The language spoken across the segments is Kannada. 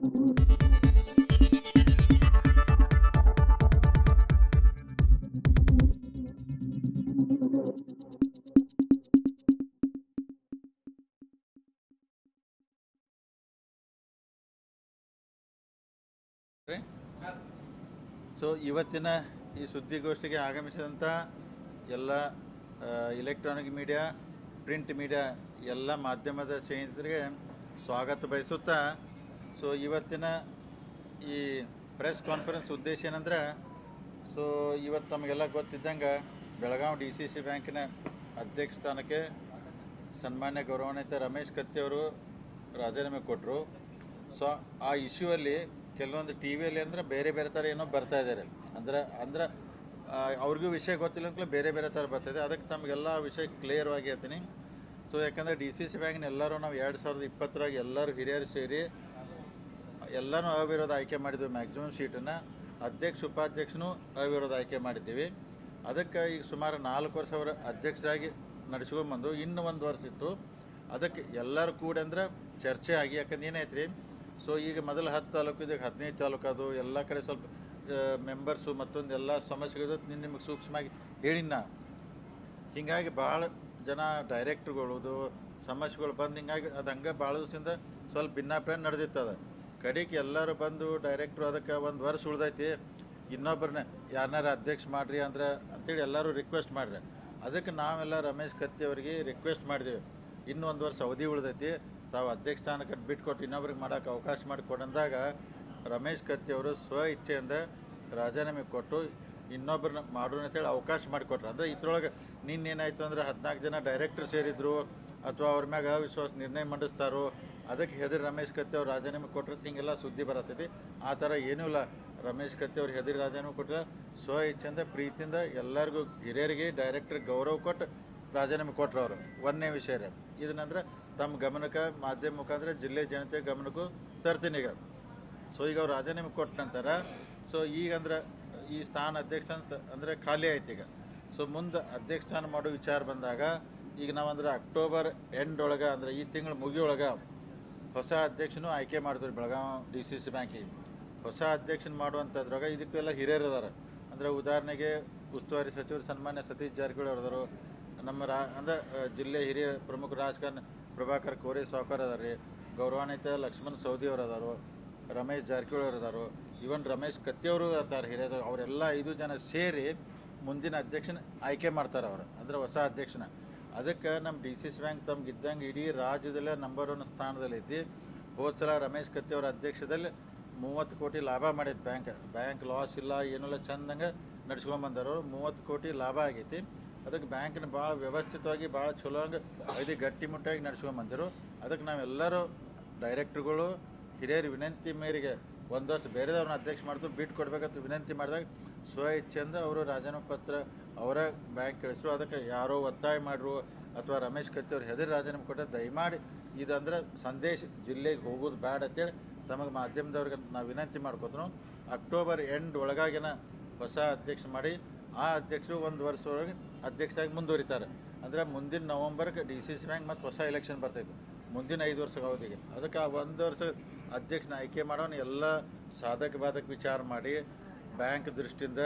ಸೊ ಇವತ್ತಿನ ಈ ಸುದ್ದಿಗೋಷ್ಠಿಗೆ ಆಗಮಿಸಿದಂಥ ಎಲ್ಲ ಇಲೆಕ್ಟ್ರಾನಿಕ್ ಮೀಡಿಯಾ ಪ್ರಿಂಟ್ ಮೀಡಿಯಾ ಎಲ್ಲ ಮಾಧ್ಯಮದ ಸ್ನೇಹಿತರಿಗೆ ಸ್ವಾಗತ ಬಯಸುತ್ತಾ ಸೊ ಇವತ್ತಿನ ಈ ಪ್ರೆಸ್ ಕಾನ್ಫರೆನ್ಸ್ ಉದ್ದೇಶ ಏನಂದ್ರೆ ಸೊ ಇವತ್ತು ತಮಗೆಲ್ಲ ಗೊತ್ತಿದ್ದಂಗೆ ಬೆಳಗಾವಿ ಡಿ ಸಿ ಸಿ ಬ್ಯಾಂಕಿನ ಅಧ್ಯಕ್ಷ ಸ್ಥಾನಕ್ಕೆ ಸನ್ಮಾನ್ಯ ಗೌರವಾನ್ವಿತ ರಮೇಶ್ ಕತ್ತಿಯವರು ರಾಜೀನಾಮೆ ಕೊಟ್ಟರು ಸೊ ಆ ಇಶ್ಯೂ ಅಲ್ಲಿ ಕೆಲವೊಂದು ಟಿ ವಿಯಲ್ಲಿ ಅಂದ್ರೆ ಬೇರೆ ಬೇರೆ ಥರ ಏನೋ ಬರ್ತಾ ಇದ್ದಾರೆ ಅಂದ್ರೆ ಅಂದ್ರೆ ಅವ್ರಿಗೂ ವಿಷಯ ಗೊತ್ತಿಲ್ಲ ಅಂತಲೇ ಬೇರೆ ಬೇರೆ ಥರ ಬರ್ತಾಯಿದೆ ಅದಕ್ಕೆ ತಮಗೆಲ್ಲ ವಿಷಯ ಕ್ಲಿಯರ್ವಾಗಿ ಹೇಳ್ತೀನಿ. ಸೊ ಯಾಕಂದರೆ ಡಿ ಸಿ ಸಿ ಬ್ಯಾಂಕ್ನ ಎಲ್ಲರೂ ನಾವು ಎರಡು ಸಾವಿರದ ಇಪ್ಪತ್ತರಾಗ ಎಲ್ಲರೂ ಹಿರಿಯರು ಸೇರಿ ಎಲ್ಲನೂ ಅವಿರೋಧ ಆಯ್ಕೆ ಮಾಡಿದ್ವಿ ಮ್ಯಾಕ್ಸಿಮಮ್ ಸೀಟನ್ನು ಅಧ್ಯಕ್ಷ, ಉಪಾಧ್ಯಕ್ಷನೂ ಅವಿರೋಧ ಆಯ್ಕೆ ಮಾಡಿದ್ದೀವಿ. ಅದಕ್ಕೆ ಈಗ ಸುಮಾರು ನಾಲ್ಕು ವರ್ಷ ಅವರ ಅಧ್ಯಕ್ಷರಾಗಿ ನಡೆಸ್ಕೊಂಬಂದು ಇನ್ನು ಒಂದು ವರ್ಷ ಇತ್ತು. ಅದಕ್ಕೆ ಎಲ್ಲರೂ ಕೂಡ ಅಂದ್ರೆ ಚರ್ಚೆ ಆಗಿ, ಯಾಕಂದ್ರೆ ಏನೈತ್ರಿ ಸೊ ಈಗ ಮೊದಲು ಹತ್ತು ತಾಲೂಕು, ಇದಕ್ಕೆ ಹದಿನೈದು ತಾಲೂಕು ಅದು. ಎಲ್ಲ ಕಡೆ ಸ್ವಲ್ಪ ಮೆಂಬರ್ಸು ಮತ್ತೊಂದು ಎಲ್ಲ ಸಮಸ್ಯೆಗಳು ನಿನ್ನ ನಿಮಗೆ ಸೂಕ್ಷ್ಮವಾಗಿ ಹೇಳಿನ ಹೀಗಾಗಿ ಭಾಳ ಜನ ಡೈರೆಕ್ಟ್ರುಗಳದು ಸಮಸ್ಯೆಗಳು ಬಂದು ಹಿಂಗಾಗಿ ಅದು ಹಂಗೆ ಭಾಳ ದಿವಸದಿಂದ ಸ್ವಲ್ಪ ಭಿನ್ನಾಭಿಪ್ರಾಯ ನಡೆದಿತ್ತದ. ಕಡೆಗೆ ಎಲ್ಲರೂ ಬಂದು ಡೈರೆಕ್ಟ್ರು ಅದಕ್ಕೆ ಒಂದು ವರ್ಷ ಉಳ್ದೈತಿ. ಇನ್ನೊಬ್ಬರನ್ನ ಯಾರನ್ನಾರ ಅಧ್ಯಕ್ಷ ಮಾಡ್ರಿ ಅಂದ್ರೆ ಅಂತೇಳಿ ಎಲ್ಲರೂ ರಿಕ್ವೆಸ್ಟ್ ಮಾಡ್ರಿ. ಅದಕ್ಕೆ ನಾವೆಲ್ಲ ರಮೇಶ್ ಕತ್ತಿ ಅವರಿಗೆ ರಿಕ್ವೆಸ್ಟ್ ಮಾಡಿದೆವು. ಇನ್ನೂ ಒಂದು ವರ್ಷ ಅವಧಿ ಉಳ್ದೈತಿ. ತಾವು ಅಧ್ಯಕ್ಷ ಸ್ಥಾನಕ್ಕೆ ಬಿಟ್ಕೊಟ್ಟು ಇನ್ನೊಬ್ರಿಗೆ ಮಾಡೋಕೆ ಅವಕಾಶ ಮಾಡಿಕೊಡಂದಾಗ ರಮೇಶ್ ಕತ್ತಿ ಅವರು ಸ್ವ ಇಚ್ಛೆಯಿಂದ ರಾಜೀನಾಮೆ ಕೊಟ್ಟು ಇನ್ನೊಬ್ಬರನ್ನ ಮಾಡೋಣ ಅಂತೇಳಿ ಅವಕಾಶ ಮಾಡಿಕೊಟ್ರು ಅಂದರೆ ಇದ್ರೊಳಗೆ ನಿನ್ನೇನಾಯಿತು ಅಂದ್ರೆ ಹದಿನಾಲ್ಕು ಜನ ಡೈರೆಕ್ಟರ್ ಸೇರಿದ್ರು ಅಥವಾ ಅವ್ರ ಮ್ಯಾಗ ಅವಿಶ್ವಾಸ ನಿರ್ಣಯ ಮಂಡಿಸ್ತಾರೋ ಅದಕ್ಕೆ ಹೆದರಿ ರಮೇಶ್ ಕತ್ತಿ ಅವ್ರು ರಾಜೀನಾಮೆ ಕೊಟ್ಟರೆ ಹಿಂಗೆಲ್ಲ ಸುದ್ದಿ ಬರತ್ತೈತಿ. ಆ ಥರ ಏನೂ ಇಲ್ಲ. ರಮೇಶ್ ಕತ್ತಿ ಅವ್ರು ಹೆದರಿ ರಾಜೀನಾಮೆ ಕೊಟ್ಟರೆ ಸ್ವ ಇಚ್ಛೆಯಿಂದ, ಪ್ರೀತಿಯಿಂದ ಎಲ್ಲರಿಗೂ ಹಿರಿಯರಿಗೆ ಡೈರೆಕ್ಟ್ರಿಗೆ ಗೌರವ ಕೊಟ್ಟು ರಾಜೀನಾಮೆ ಕೊಟ್ಟರು ಅವರು. ಒಂದನೇ ವಿಷಯ ರೀ ಇದನ್ನಂದ್ರೆ ತಮ್ಮ ಗಮನಕ್ಕೆ ಮಾಧ್ಯಮ ಮುಖಾಂತರ ಜಿಲ್ಲೆ ಜನತೆ ಗಮನಕ್ಕೂ ತರ್ತೀನಿ ಈಗ. ಸೊ ಈಗ ಅವ್ರು ರಾಜೀನಾಮೆ ಕೊಟ್ಟ ನಂತರ ಸೊ ಈಗಂದ್ರೆ ಈ ಸ್ಥಾನ ಅಧ್ಯಕ್ಷ ಅಂತ ಅಂದರೆ ಖಾಲಿ ಆಯ್ತು ಈಗ. ಸೊ ಮುಂದೆ ಅಧ್ಯಕ್ಷ ಸ್ಥಾನ ಮಾಡೋ ವಿಚಾರ ಬಂದಾಗ, ಈಗ ನಾವಂದ್ರೆ ಅಕ್ಟೋಬರ್ ಎಂಡ್ ಒಳಗೆ ಅಂದ್ರೆ ಈ ತಿಂಗಳು ಮುಗಿಯೊಳಗೆ ಹೊಸ ಅಧ್ಯಕ್ಷನು ಆಯ್ಕೆ ಮಾಡಿದ್ರು ಬೆಳಗಾವಿ ಡಿ ಸಿ ಸಿ ಬ್ಯಾಂಕಿಗೆ. ಹೊಸ ಅಧ್ಯಕ್ಷನ ಮಾಡುವಂಥದ್ರಾಗ ಇದಕ್ಕೆಲ್ಲ ಹಿರಿಯರು ಅದಾರ ಅಂದರೆ ಉದಾಹರಣೆಗೆ ಉಸ್ತುವಾರಿ ಸಚಿವರು ಸನ್ಮಾನ್ಯ ಸತೀಶ್ ಜಾರಕಿಹೊಳಿ ಅವರದರು, ನಮ್ಮ ರಾ, ಅಂದ್ರೆ ಜಿಲ್ಲೆ ಹಿರಿಯ ಪ್ರಮುಖ ರಾಜಕಾರಣ ಪ್ರಭಾಕರ್ ಕೋರೆ ಸಾವ್ಕಾರ್ ಅದಾರ ರೀ ಗೌರವಾನ್ವಿತ ಲಕ್ಷ್ಮಣ್ ಸೌದಿ ಅವರು ಅದಾರು ರಮೇಶ್ ಜಾರಕಿಹೊಳಿ ಅವರು ಅದಾರು ಇವನ್ ರಮೇಶ್ ಕತ್ತಿಯವರು ಅದಾರ ಹಿರಿಯರು, ಅವರೆಲ್ಲ ಐದು ಜನ ಸೇರಿ ಮುಂದಿನ ಅಧ್ಯಕ್ಷನ ಆಯ್ಕೆ ಮಾಡ್ತಾರೆ ಅವರು. ಅಂದರೆ ಹೊಸ ಅಧ್ಯಕ್ಷನ. ಅದಕ್ಕೆ ನಮ್ಮ ಡಿ ಸಿ ಸಿ ಬ್ಯಾಂಕ್ ತಮ್ಗೆ ಇದ್ದಂಗೆ ಇಡೀ ರಾಜ್ಯದಲ್ಲೇ ನಂಬರ್ ಒನ್ ಸ್ಥಾನದಲ್ಲಿ ಐತಿ ಹೋದ ಸಲ ರಮೇಶ್ ಕತ್ತಿ ಅವರ ಅಧ್ಯಕ್ಷದಲ್ಲಿ ಮೂವತ್ತು ಕೋಟಿ ಲಾಭ ಮಾಡೈತೆ ಬ್ಯಾಂಕ್. ಬ್ಯಾಂಕ್ ಲಾಸ್ ಇಲ್ಲ, ಏನಿಲ್ಲ, ಚಂದಂಗೆ ನಡ್ಸ್ಕೊಂಬಂದರು ಮೂವತ್ತು ಕೋಟಿ ಲಾಭ ಆಗೈತಿ. ಅದಕ್ಕೆ ಬ್ಯಾಂಕಿನ ಭಾಳ ವ್ಯವಸ್ಥಿತವಾಗಿ, ಭಾಳ ಚಲೋ ಹಂಗೆ ಐದು ಗಟ್ಟಿಮುಟ್ಟಾಗಿ ನಡ್ಸ್ಕೊಂಬಂದರು ಅದಕ್ಕೆ ನಾವೆಲ್ಲರೂ ಡೈರೆಕ್ಟ್ರುಗಳು ಹಿರಿಯರ ವಿನಂತಿ ಮೇರೆಗೆ ಒಂದು ವರ್ಷ ಬೇರೆದವ್ರನ್ನ ಅಧ್ಯಕ್ಷ ಮಾಡಿದ್ರು ಬಿಟ್ಟು ಕೊಡ್ಬೇಕಂತ ವಿನಂತಿ ಮಾಡಿದಾಗ ಸ್ವ ಇಚ್ಛೆಯಿಂದ ಅವರು ರಾಜೀನಾಮೆ ಪತ್ರ ಅವರ ಬ್ಯಾಂಕ್ ಕಳಿಸ್ರು. ಅದಕ್ಕೆ ಯಾರೋ ಒತ್ತಾಯ ಮಾಡ್ರು ಅಥವಾ ರಮೇಶ್ ಕತ್ತಿ ಅವ್ರು ಹೆದರಿ ರಾಜೀನಾಮೆ ಕೊಟ್ಟ ದಯಮಾಡಿ ಇದಂದ್ರೆ ಸಂದೇಶ ಜಿಲ್ಲೆಗೆ ಹೋಗೋದು ಬೇಡ ಅಂತೇಳಿ ತಮಗೆ ಮಾಧ್ಯಮದವ್ರಿಗೆ ನಾವು ವಿನಂತಿ ಮಾಡ್ಕೋತನು. ಅಕ್ಟೋಬರ್ ಎಂಡ್ ಒಳಗಾಗಿನ ಹೊಸ ಅಧ್ಯಕ್ಷ ಮಾಡಿ ಆ ಅಧ್ಯಕ್ಷರು ಒಂದು ವರ್ಷದೊಳಗೆ ಅಧ್ಯಕ್ಷರಾಗಿ ಮುಂದುವರಿತಾರೆ. ಅಂದರೆ ಮುಂದಿನ ನವಂಬರ್ಗೆ ಡಿ ಸಿ ಸಿ ಬ್ಯಾಂಕ್ ಮತ್ತು ಹೊಸ ಎಲೆಕ್ಷನ್ ಬರ್ತೈತೆ. ಮುಂದಿನ ಐದು ವರ್ಷ ಅವಧಿಗೆ. ಅದಕ್ಕೆ ಆ ಒಂದು ವರ್ಷ ಅಧ್ಯಕ್ಷನ ಆಯ್ಕೆ ಮಾಡೋನು ಎಲ್ಲ ಸಾಧಕ ಬಾಧಕ ವಿಚಾರ ಮಾಡಿ ಬ್ಯಾಂಕ್ ದೃಷ್ಟಿಯಿಂದ,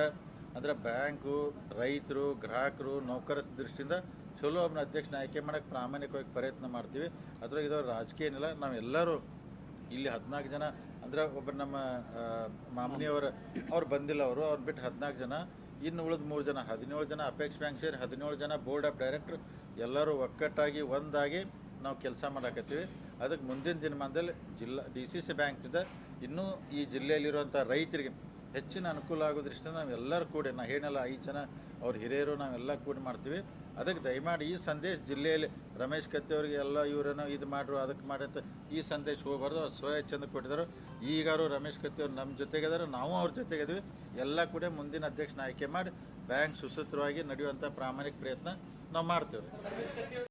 ಅಂದರೆ ಬ್ಯಾಂಕು ರೈತರು, ಗ್ರಾಹಕರು, ನೌಕರ ದೃಷ್ಟಿಯಿಂದ ಚಲೋ ಒಬ್ಬನ ಅಧ್ಯಕ್ಷನ ಆಯ್ಕೆ ಮಾಡೋಕ್ಕೆ ಪ್ರಾಮಾಣಿಕವಾಗಿ ಪ್ರಯತ್ನ ಮಾಡ್ತೀವಿ. ಅದ್ರಾಗ ಇದು ರಾಜಕೀಯ ಏನಿಲ್ಲ ನಾವೆಲ್ಲರೂ ಇಲ್ಲಿ ಹದಿನಾಲ್ಕು ಜನ, ಅಂದರೆ ಒಬ್ಬ ನಮ್ಮ ಮಾಮನಿಯವರು, ಅವ್ರು ಬಂದಿಲ್ಲ ಅವರು, ಅವ್ರು ಬಿಟ್ಟು ಹದಿನಾಲ್ಕು ಜನ, ಇನ್ನು ಉಳಿದ ಮೂರು ಜನ, ಹದಿನೇಳು ಜನ ಅಪೇಕ್ಷ ಬ್ಯಾಂಕ್ ಸೇರಿ ಹದಿನೇಳು ಜನ ಬೋರ್ಡ್ ಆಫ್ ಡೈರೆಕ್ಟರ್, ಎಲ್ಲರೂ ಒಕ್ಕಟ್ಟಾಗಿ ಒಂದಾಗಿ ನಾವು ಕೆಲಸ ಮಾಡಾಕತ್ತೀವಿ. ಅದಕ್ಕೆ ಮುಂದಿನ ದಿನಮಾನದಲ್ಲಿ ಜಿಲ್ಲಾ, ಡಿ ಸಿ ಸಿ ಬ್ಯಾಂಕ್ನಿಂದ ಇನ್ನೂ ಈ ಜಿಲ್ಲೆಯಲ್ಲಿರುವಂಥ ರೈತರಿಗೆ ಹೆಚ್ಚಿನ ಅನುಕೂಲ ಆಗೋ ದೃಷ್ಟಿಯಿಂದ ನಾವೆಲ್ಲರೂ ಕೂಡಿ, ನಾ ಏನಲ್ಲ ಐದು ಜನ ಅವ್ರ ಹಿರಿಯರು, ನಾವೆಲ್ಲ ಕೂಡಿ ಮಾಡ್ತೀವಿ. ಅದಕ್ಕೆ ದಯಮಾಡಿ ಈ ಸಂದೇಶ ಜಿಲ್ಲೆಯಲ್ಲಿ ರಮೇಶ್ ಕತ್ತಿ ಅವರಿಗೆ ಎಲ್ಲ ಇವರೇನೋ ಇದು ಮಾಡ್ರು, ಅದಕ್ಕೆ ಮಾಡಿ ಅಂತ ಈ ಸಂದೇಶ ಹೋಗ್ಬಾರ್ದು. ಅವ್ರು ಸ್ವಯ ಚಂದ ಕೊಟ್ಟಿದ್ದಾರೆ. ಈಗಾರು ರಮೇಶ್ ಕತ್ತಿ ಅವ್ರು ನಮ್ಮ ಜೊತೆಗಿದ್ದಾರೆ. ನಾವು ಅವ್ರ ಜೊತೆಗಿದ್ವಿ ಎಲ್ಲ ಕೂಡ ಮುಂದಿನ ಅಧ್ಯಕ್ಷನ ಆಯ್ಕೆ ಮಾಡಿ, ಬ್ಯಾಂಕ್ ಸುಸೂತ್ರವಾಗಿ ನಡೆಯುವಂಥ ಪ್ರಾಮಾಣಿಕ ಪ್ರಯತ್ನ ನಾವು ಮಾಡ್ತೇವೆ